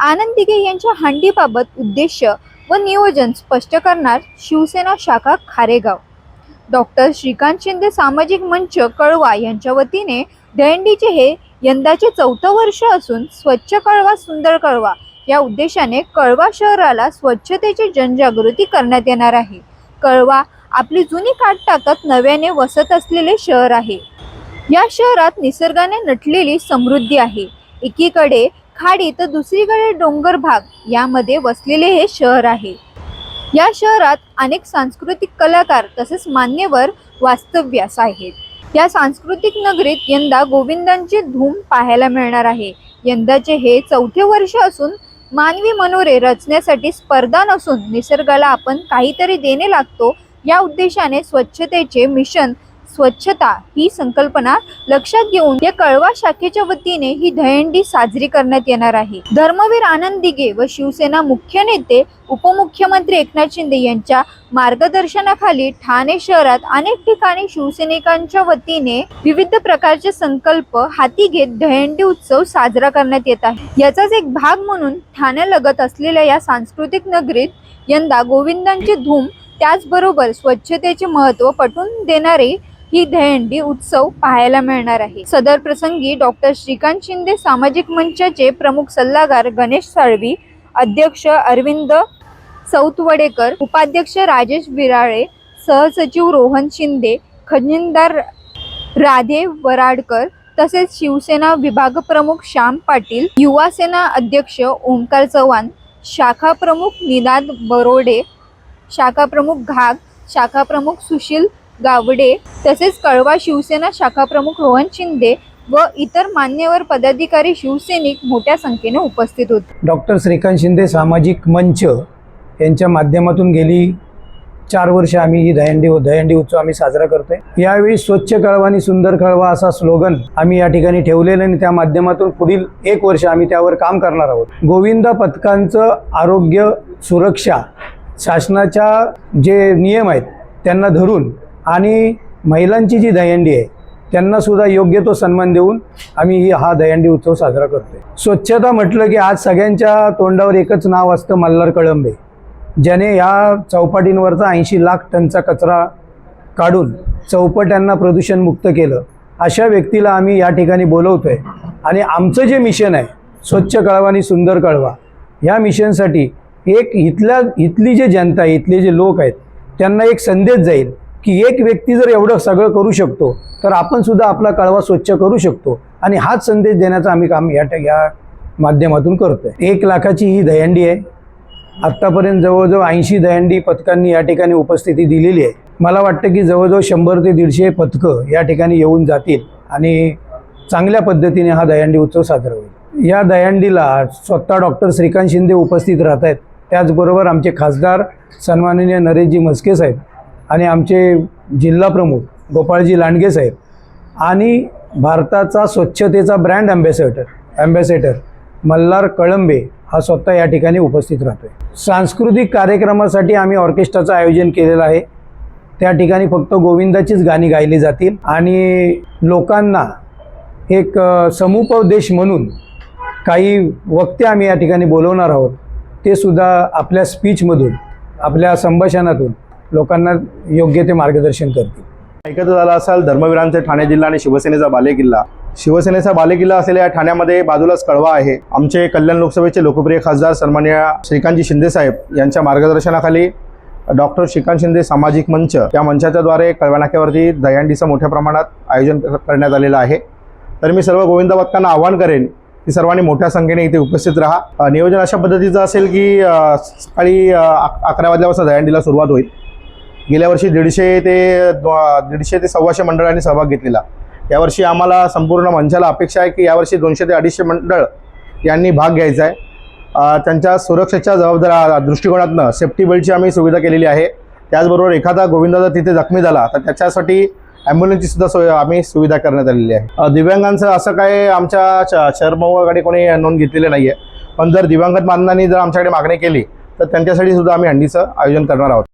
आनंद दिघे यांच्या हंडीबाबत उद्देश व नियोजन स्पष्ट करणार शिवसेना शाखा खारेगाव. डॉक्टर श्रीकांत शिंदे सामाजिक मंच कळवा यांच्या वतीने दहंडीचे हे यंदाचे चौथं वर्ष असून स्वच्छ कळवा सुंदर कळवा या उद्देशाने कळवा शहराला स्वच्छतेची जनजागृती करण्यात येणार आहे. कळवा आपली जुनी काट टाकत नव्याने वसत असलेले शहर आहे. या शहरात निसर्गाने नटलेली समृद्धी आहे. एकीकडे खाडी तर दुसरीकडे डोंगर भाग यामध्ये वसलेले हे शहर आहे. या शहरात अनेक सांस्कृतिक कलाकार तसेच मान्यवर वास्तव्यास आहेत. या सांस्कृतिक नगरीत यंदा गोविंदांची धूम पाहायला मिळणार आहे. यंदाचे हे चौथे वर्ष असून मानवी मनोरे रचण्यासाठी स्पर्धा नसून निसर्गाला आपण काहीतरी देणे लागतो या उद्देशाने स्वच्छतेचे मिशन स्वच्छता ही संकल्पना लक्षात घेऊन या कळवा शाखेच्या वतीने ही दहंडी साजरी करण्यात येणार आहे. धर्मवीर आनंद दिघे व शिवसेना मुख्य नेते उपमुख्यमंत्री एकनाथ शिंदे यांच्या मार्गदर्शनाखाली ठाणे शहरात अनेक ठिकाणी शिवसैनिकांच्या वतीने विविध प्रकारचे संकल्प हाती घेत दहंडी उत्सव साजरा करण्यात येत आहे. याचाच एक भाग म्हणून ठाण्यालगत असलेल्या या सांस्कृतिक नगरीत यंदा गोविंदांची धूम त्याचबरोबर स्वच्छतेचे महत्त्व पटवून देणारी ही दहंडी उत्सव पाहायला मिळणार आहे. सदर प्रसंगी डॉक्टर श्रीकांत शिंदे सामाजिक मंचाचे प्रमुख सल्लागार गणेश साळवी अध्यक्ष अरविंद सौतवडेकर उपाध्यक्ष राजेश बिराळे सहसचिव रोहन शिंदे खजिनदार राधे वराडकर तसेच शिवसेना विभाग प्रमुख श्याम पाटील युवा सेना अध्यक्ष ओंकार चव्हाण शाखा प्रमुख निनाद बरोडे शाखा प्रमुख घाग शाखा प्रमुख सुशील गावडे तसेच कळवा शिवसेना शाखा प्रमुख रोहन शिंदे व इतर मान्यवर पदाधिकारी शिवसैनिक मोठ्या संख्येने उपस्थित होते. डॉक्टर श्रीकांत शिंदे सामाजिक मंच यांच्या माध्यमातून गेली चार वर्ष आम्ही ही दहंडी दहंडी उत्सव आम्ही साजरा करतोय. यावेळी स्वच्छ कळवा आणि सुंदर कळवा असा स्लोगन आम्ही या ठिकाणी ठेवलेला आणि त्या माध्यमातून पुढील एक वर्ष आम्ही त्यावर काम करणार आहोत. गोविंदा पथकांचं आरोग्य सुरक्षा शासनाच्या जे नियम आहेत त्यांना धरून आणि महिलांची जी दहंडी आहे त्यांना सुद्धा योग्य तो सन्मान देऊन आम्ही ही हा दहंडी उत्सव साजरा करतोय. स्वच्छता म्हटलं की आज सगळ्यांच्या तोंडावर एकच नाव असतं मल्हार कळंबे ज्याने या चौपाटींवरचा ऐंशी लाख टनचा कचरा काढून चौपट्यांना प्रदूषणमुक्त केलं. अशा व्यक्तीला आम्ही या ठिकाणी बोलवतोय. आणि आमचं जे मिशन आहे स्वच्छ कळवा आणि सुंदर कळवा ह्या मिशनसाठी एक इथल्या इथली जे जनता आहे इथले जे लोक आहेत त्यांना एक संदेश जाईल. की एक व्यक्ती जर एवढं सगळं करू शकतो तर आपण सुद्धा आपला कळवा स्वच्छ करू शकतो. आणि हाच संदेश देण्याचं आम्ही काम या या माध्यमातून करतोय. एक लाखाची ही दहंडी आहे. आत्तापर्यंत जवळजवळ ऐंशी दहंडी पथकांनी या ठिकाणी उपस्थिती दिलेली आहे. मला वाटतं की जवळजवळ शंभर ते दीडशे पथकं या ठिकाणी येऊन जातील आणि चांगल्या पद्धतीने हा दहंडी उत्सव साजरा होईल. या दहंडीला स्वतः डॉक्टर श्रीकांत शिंदे उपस्थित राहत आहेत त्याचबरोबर आमचे खासदार सन्माननीय नरेशजी म्हस्के साहेब आणि आमचे जिल्हा प्रमुख गोपाळजी लांडगे साहेब आणि भारताचा स्वच्छतेचा brand ambassador ambassador Malhar Kalambe हा स्वतः या ठिकाणी उपस्थित राहतोय. सांस्कृतिक कार्यक्रमासाठी आम्ही ऑर्केस्ट्राचं आयोजन केलेलं आहे. त्या ठिकाणी फक्त गोविंदाचीच गाणी गायली जातील आणि लोकांना एक समुपदेश म्हणून काही वक्ते आम्ही या ठिकाणी बोलवणार आहोत. ते सुद्धा आपल्या स्पीचमधून आपल्या संभाषणातून लोकांना योग्य ते मार्गदर्शन करतील. ऐकत झाला असाल धर्मवीरांचे ठाणे जिल्हा आणि शिवसेनेचा बालेकिल्ला. शिवसेनेचा बालेकिल्ला असलेल्या या ठाण्यामध्ये बाजूलाच कळवा आहे. आमचे कल्याण लोकसभेचे लोकप्रिय खासदार सन्मान्य श्रीकांतजी शिंदेसाहेब यांच्या मार्गदर्शनाखाली डॉक्टर श्रीकांत शिंदे सामाजिक मंच या मंचाच्याद्वारे कळवानाक्यावरती दहीहंडीचं मोठ्या प्रमाणात आयोजन करण्यात आलेलं आहे. तर मी सर्व गोविंद भक्तांना आवाहन करेन की सर्वांनी मोठ्या संख्येने इथे उपस्थित राहा. नियोजन अशा पद्धतीचं असेल की सकाळी अकरा वाजल्यापासून दहीहंडीला सुरुवात होईल. गेल्या वर्षी दीडशे ते दीडशे ते सव्वाशे मंडळांनी सहभाग घेतलेला. यावर्षी आम्हाला संपूर्ण मंचाला अपेक्षा आहे की यावर्षी दोनशे ते अडीचशे मंडळ यांनी भाग घ्यायचा आहे. त्यांच्या सुरक्षेच्या जबाबदार दृष्टिकोनातनं सेफ्टी बेल्टची आम्ही सुविधा केलेली आहे. त्याचबरोबर एखादा गोविंदा जर तिथे जखमी झाला तर त्याच्यासाठी ॲम्ब्युलन्सची सुद्धा सोय आम्ही सुविधा करण्यात आलेली आहे. दिव्यांगांचं असं काय आमच्या श- कोणी नोंद घेतलेली नाही आहे पण जर दिव्यांगत बांधवांनी जर आमच्याकडे मागणी केली तर त्यांच्यासाठी सुद्धा आम्ही हंडीचं आयोजन करणार आहोत.